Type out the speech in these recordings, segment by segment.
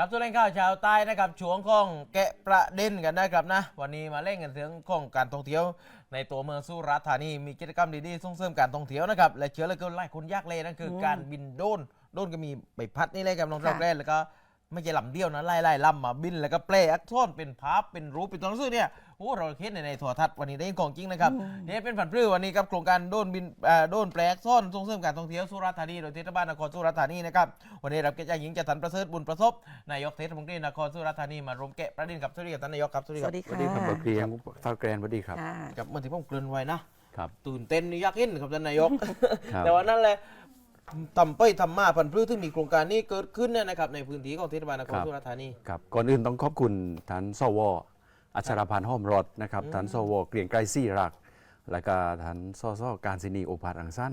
ครับส่วเล่นข่าวชาวใต้นะครับช่วงของแกะประเด็นกันนะครับนะ วันนี้มาเล่นกันเรื่องของการท่องเที่ยว ในตัวเมืองสุราษฎร์ธานีมีกิจกรรมดีๆส่งเสริมการท่องเที่ยวนะครับและเชื้อเลยก็ไล่คนยากเลยนั่นคือการบินโดนโดนก็มีใบพัดนี่เลยครับน้องจอกแรกแล้วก็ไม่ใช่ลำเดียวนะไล่ไล่ลำมาบินแล้วก็แปลอักษรเป็นภาพเป็นรูปเป็นตัวหนังสือเนี่ย โอ้เราเห็นในในโทรทัศน์วันนี้ได้ยินของจริงนะครับนี่เป็นผันพลื้วันนี้กับโครงการโดนบินเอ่อโดนแปลกซ่อนส่งเสริมการท่องเที่ยวสุราษฎร์ธานีโดยเทศบาลนครสุราษฎร์ธานีนะครับวันนี้รับเกียรติจากหญิงจันทร์ประเสริฐบุญประสบนายกเทศมนตรีนครสุราษฎร์ธานีมาร่วมแกะประเด็นกับสวัสดีครับท่านนายกครับสวัสดีสครัวับสดีสวัค่ะสดีครับบทเรียนเท่าแกรนสวัสดีครับค่ะกับเมื่อที่ผมเกริ่นไว้นะครับตื่นเต้นนี่อยากเห็นครับท่านนายกครับแต่ว่านั่นแหละทำไปทำมาผันพลื้ที่มีโครงการนี้เกิดขึ้นเนี่ยนะครับในพื้นที่ของเทศบาลนครสุราษฎร์ธานีครับก่อนอื่นต้องขอบคุณท่านสว อัชรพันธ์ห้อมรถนะครับท่านสวเกรียงไกรซี่รัก แล้วก็ท่านสสการศินีโอภาสอังสั้น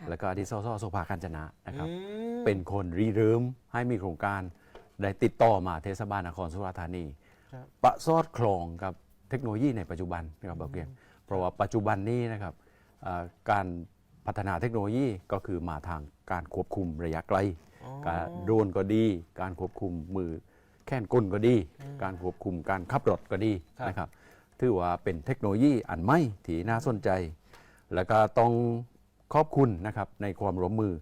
ค่ะแล้วก็อดีตสสโสภากัญจนะนะครับอืมเป็นคนรีเริ่มให้มีโครงการได้ติดต่อมาเทศบาลนครสุราษฎร์ธานีครับประสอดคลองกับเทคโนโลยีในปัจจุบันนะครับบอกเรียนเพราะว่าปัจจุบันนี้นะครับเอ่อการพัฒนาเทคโนโลยีก็คือมาทางการควบคุมระยะไกลอ๋อการโดรนก็ดี การควบคุมมือ แค่นกลก็ดี การควบคุมการขับรถก็ดีครับนะครับถือว่าเป็นเทคโนโลยีอันใหม่ที่น่าสนใจ แล้วก็ต้องขอบคุณนะครับในความร่วมมือ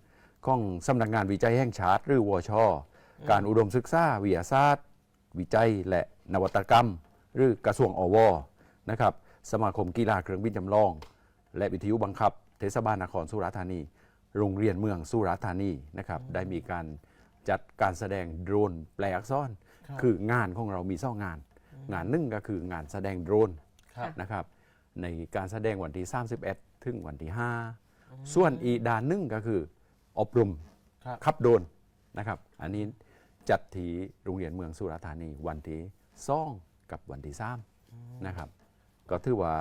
ของสำนักงานวิจัยแห่งชาติหรือวช การอุดมศึกษาวิทยาศาสตร์ วิจัยและนวัตกรรม หรือกระทรวงอวนะครับสมาคมกีฬาเครื่องบินจำลอง และวิทยุบังคับ เทศบาลนครสุราษฎร์ธานี โรงเรียนเมืองสุราษฎร์ธานีนะครับได้มีการจัดการแสดงโดรนแปลอักษร ครับคืองานของเรามีสองงาน งานหนึ่งก็คืองานแสดงโดรนครับ นะครับ ในการแสดงวันที่ 31 ถึงวันที่ 5 ส่วนอีกด้านหนึ่งก็คืออบรมครับ ขับโดรนนะครับ อันนี้จัดที่โรงเรียนเมืองสุราษฎร์ธานีวันที่ซ่องกับวันที่3นะครับ ก็ถือว่า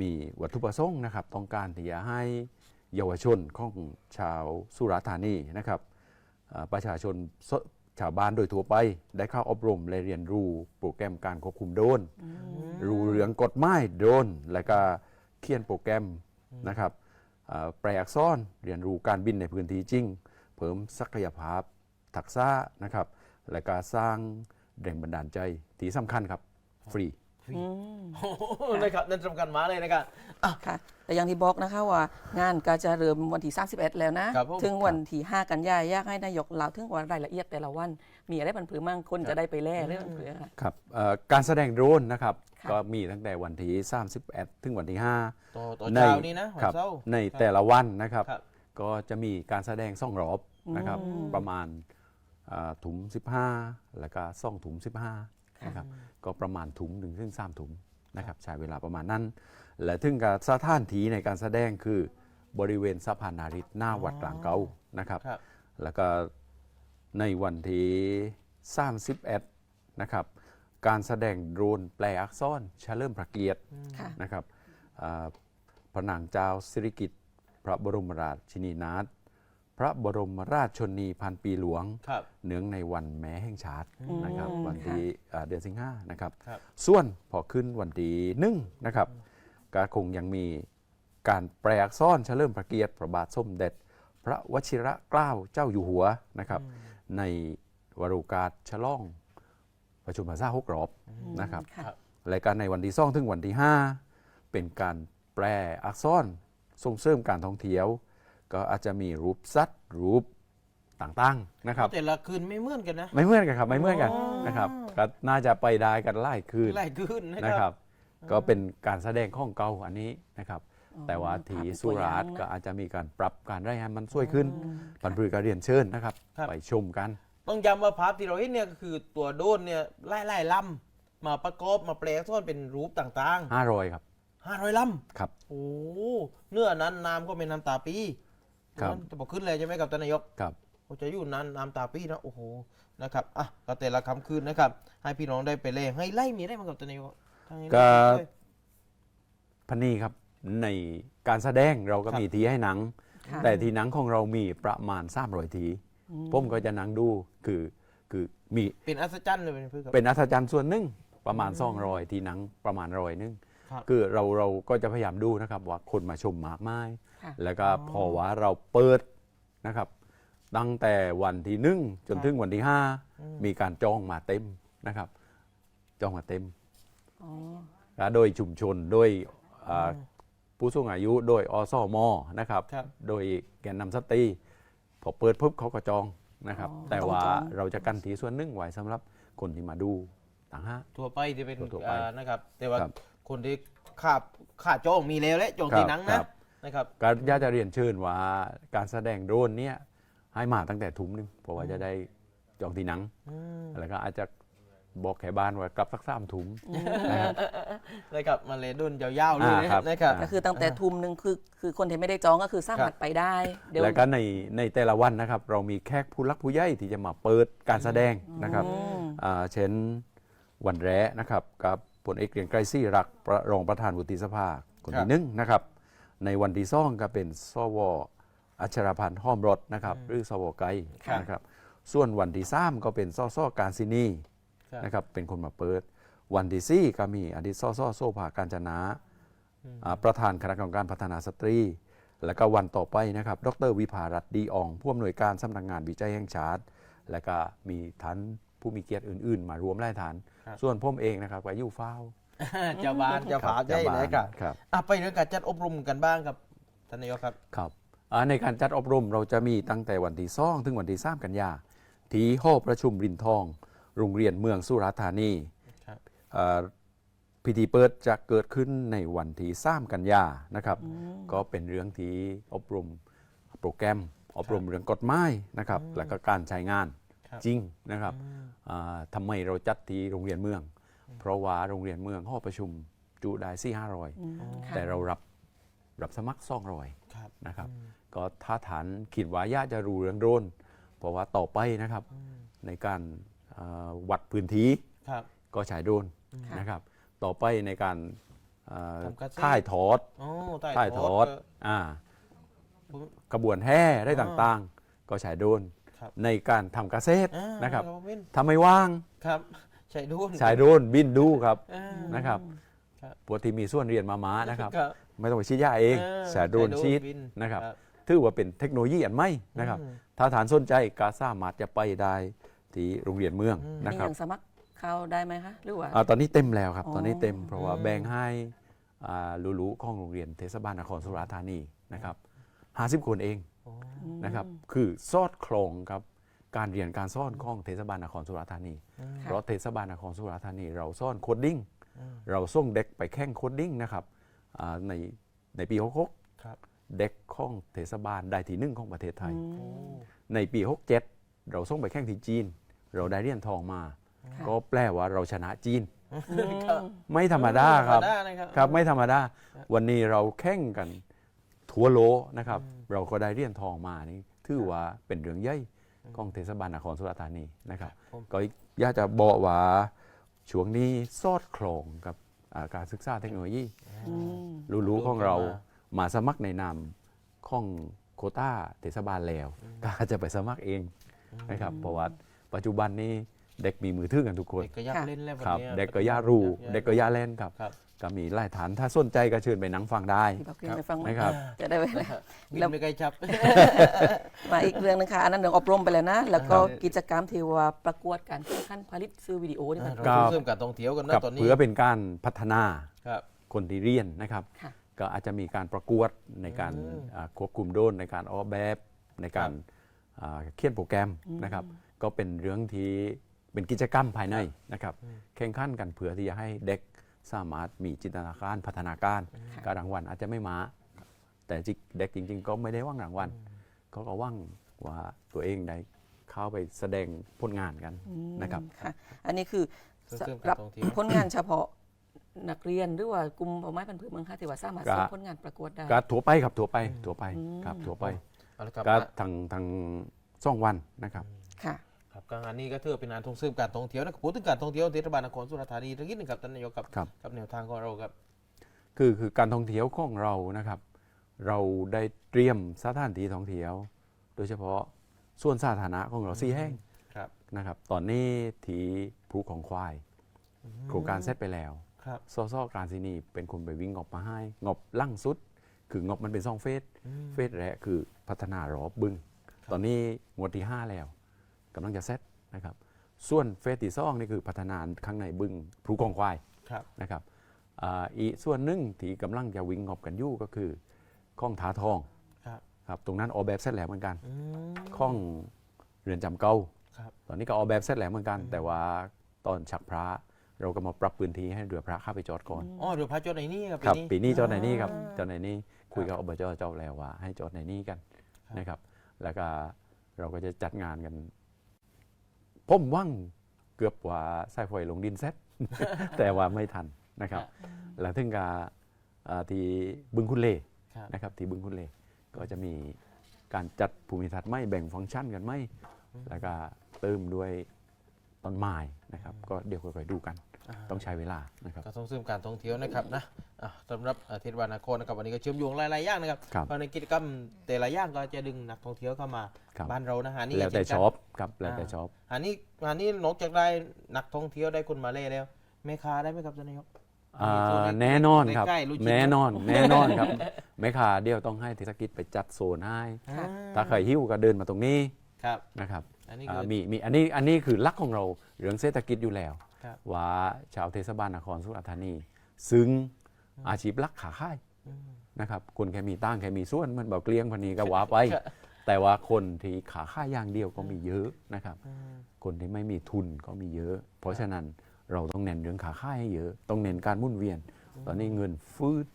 มีวัตถุประสงค์นะครับ ต้องการที่จะให้เยาวชนของชาวสุราษฎร์ธานีนะครับเอ่อประชาชนส ชาวบ้านโดยทั่วไป ได้เข้าอบรมและเรียนรู้โปรแกรมการควบคุมโดรนรู้เรื่องกฎหมายโดรนและก็เขียนโปรแกรมนะครับเอ่อแปลอักษรเรียนรู้การบินในพื้นที่จริง เพิ่มศักยภาพทักษะนะครับ และก็สร้างแรงบันดาลใจที่สำคัญครับ ฟรี อืมโอ้โหนะครับนั่นสำคัญมากเลยนะครับอะ ค่ะ แต่อย่างที่บอกนะคะว่างานก็จะเริ่มวันที่ 31 แล้วนะ ครับผมถึงวันที่ 5 กันยายนอยากให้นายกเล่าถึงว่ารายละเอียดแต่ละวัน มีอะไรบันผือมั่งคนจะได้ไปแล่เรื่องบันผือค่ะ ครับเอ่อการแสดงโดรนนะครับ ค่ะ ก็มีตั้งแต่วันที่ 31 ถึงวันที่ ต่อต่อ5 ในเช้านี้นะวันครับเสาร์ ในแต่ละวันนะครับ ครับ ก็จะมีการแสดงซ่องรอบนะครับอืมประมาณอ่าถุง15 แล้วก็ซ่องถุง15 นะครับก็ประมาณถุงหนึ่งถึงสามถุงนะครับใช้เวลาประมาณนั้น และถึงกับสถานที่ในการแสดงคือบริเวณสะพานนาริตหน้าวัดกลางเกานะครับครับแล้วก็ในวันที่31นะครับการแสดงโดรนแปลอักษรเฉลิมพระเกียรติค่ะนะครับอ่าพระนางเจ้าสิริกิติ์พระบรมราชินีนาถ พระบรมราชชนนีพันปีหลวง ครับ เนื่องในวันแม้แห่งชาตินะครับอืมวันที่อ่าเดือนสิงหานะครับ ครับ ส่วนพอขึ้นวันที่หนึ่งนะครับก็คงยังมีการแปลอักษรเฉลิมพระเกียรติพระบาทสมเด็จ พระวชิระเกล้าเจ้าอยู่หัวนะครับ ในวโรกาสฉลองประชุมภาษาหกรอบนะครับ ค่ะรายการในวันที่สองถึงวันที่ 5 เป็นการแปลอักษรส่งเสริมการท่องเที่ยว ก็อาจจะมีรูปสัตว์รูปต่างๆนะครับ แต่ละคืนไม่เหมือนกันนะ ไม่เหมือนกันครับไม่เหมือนกันอ๋อ นะครับก็น่าจะไปได้กันไล่คืนหลายคืนนะนะคครัรับ บ ก็เป็นการแสดงข้องเก่าอันนี้นะครับ อ๋อแต่ว่าทีภาพเป็นสุราษฎร์ตัวอย่างนะ ก็อาจจะมีการปรับการได้ให้มันสวยขึ้นอืมปันพือการเรียนเชิญนะครับ ครับ ไปชมกัน ต้องย้ำว่าภาพที่เราเห็นเนี่ยก็คือตัวโดรนเนี่ยไล่ไล่ลำมาประกอบมาแปลซ่อนเป็นรูปต่าง500 ครับๆ500ลครับำโอ้เนื้อนั้นน้ำก็เป็นน้ำตาปี ครับจะบอกขึ้นเลยใช่ไหมครับท่านนายกครับ โอ้จะอยู่นานน้ำตาปีนะโอ้โหนะครับอะก็แต่ละคำคืนนะครับ ให้พี่น้องได้ไปเล่ให้ไล่มีได้มั้งครับท่านนายกทางนี้ก็ช่วย พันนีครับในการแสดงเราก็ครับ มีทีให้หนัง ค่ะแต่ทีหนังของเรามีประมาณ300ทีผมก็จะหนังดูคือคือมีเป็นอัศจรรย์เลยเป็นเพื่อนครับ เป็นอัศจรรย์ส่วนหนึ่งประมาณ200ทีหนังประมาณร้อยนึง ครับคือเราเราก็จะพยายามดูนะครับว่าคนมาชมมากมาย ค่ะ แล้วก็พอว่าเราเปิดนะครับ ตั้งแต่วันที่หนึ่งจนถึงวันที่ห้ามีการจองมาเต็มนะครับ จองมาเต็มอ๋อและโดยชุมชนโดยอ่าผู้สูงอายุโดยอสมนะครับ ครับ โดยแกนนำสตรีพอเปิดปุ๊บเขาก็จองนะครับ อ๋อแต่ต้องว่าจอง เราจะกันทีส่วนหนึ่งไว้สำหรับคนที่มาดูต่างหาก ทั่วไปที่เป็นทั่วไปอ่านะครับ แต่ว่าครับ คนที่ขาบขาจองมีแล้วและจองที่หนังครันะบนะครับก็อยากจะเรียนเชิญว่าการแสดงโดรนเนี่ยให้มาตั้งแต่ทุ่มหนึงเพราะว่าจะได้จองที่หนัง อืมแล้วก็อาจจะบอกแขบ้านว่ากลับสักสามทุ่มนะครับนะครับมาเลยดุนยาวๆเลยอ่าครับ นะครับอ่าก็คือตั้งแต่ทุ่มหนึ่งคือคือคนที่ไม่ได้จองก็คือสามารถไปได้ เดี๋ยวแล้วก็ในในแต่ละวันนะครับ เรามีแขกผู้รักผู้ใหญ่ที่จะมาเปิดการแสดงนะครับอืม อ่าเช่นวันแรกนะครับกับ พลเอกเกรียงไกรซี่รักประรองประธานวุฒิสภาคนครัที่บหนึ่งนะครับ ในวันที่สองก็เป็นสวอัชรพันธ์ห้อมรถนะครับหรือสวไกรครับนะครับ ส่วนวันที่สามก็เป็นสสการซินีครับนะครับเป็นคนมาเปิด วันที่สี่ก็มีอดีตสสโซภาการจนาอ่าประธานคณะกรรมการพัฒนาสตรี แล้วก็วันต่อไปนะครับ ดรวิภารัตน์ดีอ่องผู้อำนวยการสำนักงานวิจัยแห่งชาติ แล้วก็มีท่าน ผู้มีเกียรติอื่นๆ มารวมไล่ฐาน ครับ ส่วนผมเองนะครับก็อยู่เฝ้า เจ้าบ้านเจ้าผาใหญ่จ้าบ้าเลยครับครับ อะไปเรื่องการจัดอบรมกันบ้างครับท่านนายกครับ ครับอ่าในการจัดอบรมเราจะมีตั้งแต่วันที่สองถึงวันที่สามกันยา ที่หอประชุมรินทอง โรงเรียนเมืองสุราษฎร์ธานีครับ อ่าพิธีเปิดจะเกิดขึ้นในวันที่สามกันยานะครับ ก็เป็นเรื่องที่อบรมโปรแกรม อบรมเรื่องกฎหมายนะครับ แล้วก็การใช้งานครับ จริงนะครับอ่าทำไมเราจัดที่โรงเรียนเมือง เพราะว่าโรงเรียนเมืองหอประชุมจุได้สี่ห้าร้อยอืมค่ะแต่เรารับรับสมัครสองร้อยครับนะครับ ก็ถ้าฐานคิดว่าญาติจะรู้เรื่องโดรนเพราะว่าต่อไปนะครับในการเอ่อวัดพื้นที่ครับก็ใช้โดรนค่ะนะครับ ต่อไปในการเอ่อทำเกษตรถ่ายทอดโอ้ถ่ายทอดก็อ่าผมกระบวนแห่ได้อ่าต่างๆ ก็ใช้โดรนครับ ในการทำเกษตรอ่านะครับเวินถ้าไม่ว่างครับใช้ดุนใช้โดรนบินดูครับอ่านะครับครับปกติมีส่วนเรียนมาม้านะครับครับไม่ต้องไปชี้ยาเองอ่าใช้โดรนใช้โดรนชีดบินนะครับครับถือว่าเป็นเทคโนโลยีอันใหม่นะครับอืมถ้าฐานสนใจก็สามารถจะไปได้ที่โรงเรียนเมืองอืมนะมีครับยังสมัครเข้าได้ไหมคะหรือว่าอ่าตอนนี้เต็มแล้วครับอ๋อตอนนี้เต็มเพราะว่าอืมแบ่งให้อ่าลูๆของโรงเรียนเทศบาลนครสุราษฎร์ธานีนะครับ 50 คนเองโอ้ นะครับ คือซอดคลองครับการเรียนการสอนของเทศบาลนครสุราษฎร์ธานีอืมเพราะเทศบาลนครสุราษฎร์ธานี เราสอนโคดดิ้งอืมเราส่งเด็กไปแข่งโคดดิ้งนะครับอ่าในในปี66ครับเด็กของเทศบาลได้ที่หนึ่งของประเทศไทยโอ้ในปี 67 เราส่งไปแข่งที่จีน เราได้เหรียญทองมาค่ะก็แปลว่าเราชนะจีนครับไม่ธรรมดาครับธรรมดานะครับครับ ไม่ธรรมดา วันนี้เราแข่งกัน ทั่วโลกนะครับ เราก็ได้เหรียญทองมานี่ถือว่าเป็นเรื่องใหญ่ของเทศบาลนครสุราษฎร์ธานีนะครับผมก็อยากจะบอกว่าช่วงนี้สอดคล้องกับอ่าการศึกษาเทคโนโลยีอืมรู้ๆของเรามาสมัครในนามของโควต้าเทศบาลแล้วก็อาจจะไปสมัครเองนะครับเพราะว่าปัจจุบันนี้เด็กมีมือถือกันทุกคน เด็กก็อยากค่ะเล่นแล้ววันครับนี้ย เด็กก็ย่ารู้อยเด็กก็ย่าเล่นครับ ครับ ก็มีหลายฐานถ้าสนใจก็เชิญไปหนังฟังได้ที่บอกเรียนไปฟังนะครับ จะได้ไปบินแล้วไปไกลจับ มาอีกเรื่องหนึงค่ะอันนั้นเรื่องอบรมไปแล้วนะ แล้วก็ครับ กิจกรรมที่ว่าประกวดการแข่งขันผลิตซื้อวิดีโอนี่มันเราครับเพิ่มการท่องเที่ยวกันนะกับตอนนี้เพื่อเป็นการพัฒนาครับ คนที่เรียนนะครับ ค่ะ ก็อาจจะมีการประกวดในการอืมอ่าควบคุมโดรนในการออกแบบในการอ่าเขียนโปรแกรมนะครับ ก็เป็นเรื่องที่เป็นกิจกรรมภายในนะครับ แข่งขันกันเพื่อที่จะให้เด็ก สามารถมีจินตนาการพัฒนาการค่ะการรางวัลอาจจะไม่มา แต่จริงเด็กจริง ๆ ก็ไม่ได้หว่างรางวัลเขาก็หว่างว่าตัวเองได้เข้าไปแสดงผลงานกันนะครับค่ะอันนี้คือเพิ่มสำกาหรัรบท่องเที่ยวผลงานเฉพาะนักเรียนหรือว่ากลุ่มเป้าหมายพันธุ์พืชเมืองค่ะที่ว่าสามารถส่งครับผลงานประกวดได้ก็ทั่วไปครับทั่วไปทั่วไปครับทั่วไปเอาละครับก็อะทางทางซ่องวันนะครับค่ะ ครับการงานนี้ก็ถือว่าเป็นงานท่องซื้อการท่องเที่ยวนะครับพูดถึงการท่องเที่ยวเทศบาลนครสุราษฎร์ธานีตะกี้หนึงครับท่านนายกครับครับ กับแนวทางของเราครับ คือคือการท่องเที่ยวของเรานะครับ เราได้เตรียมสถานที่ท่องเที่ยว โดยเฉพาะส่วนสาธารณะของเราสี่แห่งครับ นะครับตอนนี้ที่ภูของควาย โครงการเสร็จไปแล้วครับซอซอการซินีเป็นคนไปวิ่งงบมาให้งบลั่งสุด คืองบมันเป็นสองเฟสเฟสแรกคือพัฒนารอบบึง ตอนนี้งวดที่ 5 แล้ว กำลังจะเซตนะครับส่วนเฟสที่สองนี่คือพัฒนาข้างในบึงพลูกองควายครับนะครับอ่าอีกส่วนหนึ่งที่กำลังจะวิ่งงอบกันอยู่ก็คือข้องถาทองครับครับตรงนั้นออกแบบเสร็จแล้วเหมือนกันอืม ข้องเรือนจำเก่าครับตอนนี้ก็ออกแบบเสร็จแล้วเหมือนกันแต่ว่าตอนฉักพระเราก็มาปรับพื้นที่ให้เรือพระเข้าไปจอดก่อน อ๋อเดี๋ยวพระโจทย์ในนี่ครับครับปีปีนี้ นี้จอดในนี้ครับอ่า จอดในนี้คุยกับอบจเจ้าแล้วว่าให้จอดในนี้กันครับ นะครับ แล้วก็เราก็จะจัดงานกัน ผมว่างเกือบว่าสายไฟลงดินเซ็ต แต่ว่าไม่ทันนะครับแล้วถึงกับอ่าที่บึงคุณเลครับนะครับที่บึงคุณเลก็จะมีการจัดภูมิทัศน์ไม่แบ่งฟังก์ชันกันไม่แล้วก็เติมด้วยต้นไม้นะครับ ก็เดี๋ยวค่อยๆดูกันอ่าต้องใช้เวลานะครับก็ต้องเสริมการท่องเที่ยวนะครับนะ อะสำหรับอ่าเทศบาลนครนะครับวันนี้ก็เชื่อมโยงหลายๆอย่างนะครับครับเพราะในกิจกรรมแต่ละอย่างก็จะดึงนักท่องเที่ยวเข้ามาครับบ้านเรานะฮะนี่แล้วแต่เช่นกันชอบครับแล้วแต่อ่าชอบอันนี้อันนี้นอกจากได้นักท่องเที่ยวได้คนมาเล่แล้วแม่ค้าได้ไหมครับท่านนายกอ่ามีตัวเล็กแน่นอนครับใกล้ๆรู้จริงแน่นอนแน่นอนครับแม่ค้าเดียวต้องให้เทศกิจไปจัดโซนให้อ่าถ้าใครหิ้วก็เดินมาตรงนี้ครับนะครับอันนี้อ่าคือมีมีอันนี้อันนี้คือหลักของเราเรื่องเศรษฐกิจอยู่แล้วครับว่าชาวเทศบาลนครสุราษฎร์ธานี ซึ่ง อาชีพหลักขาค่ายอืมนะครับคนแค่มีตั้งแค่มีส่วนมันเบาเกลี้ยงพันนี้ก็ว่าไป แต่ว่าคนที่ขาค่ายอย่างเดียวก็มีเยอะนะครับอืมคนที่ไม่มีทุนก็มีเยอะ เพราะฉะนั้นเราต้องเน้นเรื่องขาค่ายให้เยอะ ต้องเน้นการหมุ่นเวียน ตอนนี้เงินฟืด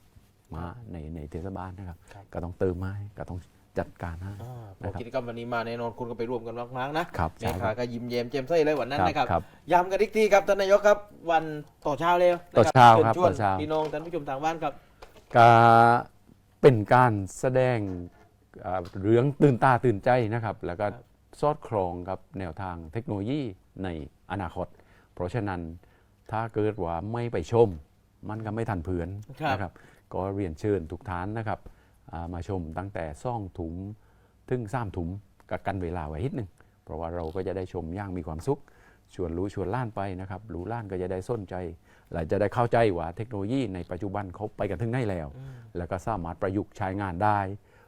มาในในเทศบาลนะครับครับก็ต้องเติมมาให้ก็ต้อง จัดการให้ อ่าพอนะครับกิจกรรมวันนี้มาแน่นอนคุณก็ไปร่วมกันมากๆนะครับแม่ใช่คค้ารับก็ยิ้มแย้มแจ่มใสเลยวันนั้นนะครับ ครับ ย้ำกันอีกทีครับท่านนายกครับ วันต่อเช้าเลยต่อเช้าครับชวนต่อเช้า พี่น้องท่านผู้ชมทางบ้านครับ ก็เป็นการแสดงอ่าเรื่องตื่นตาตื่นใจนะครับ แล้วก็ครับสอดคล้องกับแนวทางเทคโนโลยีในอนาคต เพราะฉะนั้นถ้าเกิดว่าไม่ไปชม มันก็ไม่ทันเพื่อนครับ นะครับ ก็เรียนเชิญทุกท่านนะครับอ่า มาชมตั้งแต่ซ่องถุมถึงสามถุมกับกันเวลาไว้นิดหนึ่งเพราะว่าเราก็จะได้ชมอย่างมีความสุขชวนรู้ชวนล้านไปนะครับรู้ล้านก็จะได้สนใจและจะได้เข้าใจว่าเทคโนโลยีในปัจจุบันเขาไปกันถึงไหนแล้ว แล้วก็สามารถประยุกต์ใช้งานได้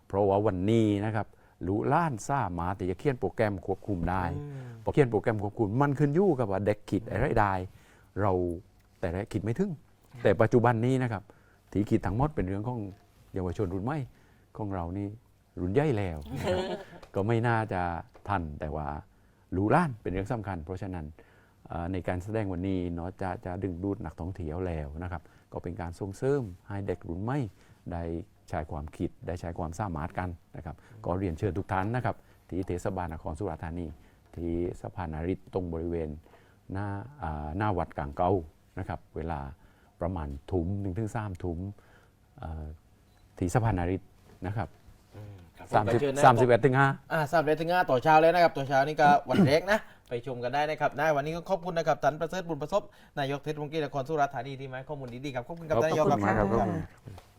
เพราะว่าวันนี้นะครับรู้ล้านสามารถที่จะเขียนโปรแกรมควบคุมได้อืมพอเขียนโปรแกรมควบคุมมันขึ้นอยู่กับว่าเด็กคิดอะไรได้เราแต่ละคิดไม่ถึง แต่ปัจจุบันนี้นะครับที่คิดทั้งหมดเป็นเรื่องของ เยาวชนรุ่นใหม่ของเรานี่รุ่นใหญ่แล้วนะครับก็ไม่น่าจะทันแต่ว่ารู้ล้านเป็นเรื่องสำคัญ เพราะฉะนั้นเอ่อในการแสดงวันนี้เนาะจะจะดึงดูดนักท่องเที่ยวแล้วนะครับ ก็เป็นการส่งเสริมให้เด็กรุ่นใหม่ได้ใช้ความคิดได้ใช้ความสามารถกันนะครับ ก็เรียนเชิญทุกท่านนะครับ ที่เทศบาลนครสุราษฎร์ธานี ที่สะพานนาริตตรงบริเวณหน้าอ่าหน้าวัดกลางเก้านะครับ เวลาประมาณถุมหนึ่งถึงสามถุมเอ่อ ที่สะพานนาริตนะครับครับสามสิบผมก็เชิญนะสามสิบเอ็ดถึงห้าอ่าสามเดือนถึงห้าต่อเช้าเลยนะครับต่อเช้านี่ก็วันแรกนะ ไปชมกันได้นะครับได้วันนี้ก็ขอบคุณนะครับท่านประเสริฐบุญประสบนายกเทศมนตรีนครสุราษฎร์ธานีที่มาให้ข้อมูลดีๆครับขอบคุณครับท่านนายกขอบคุณมากครับครับขอบคุณ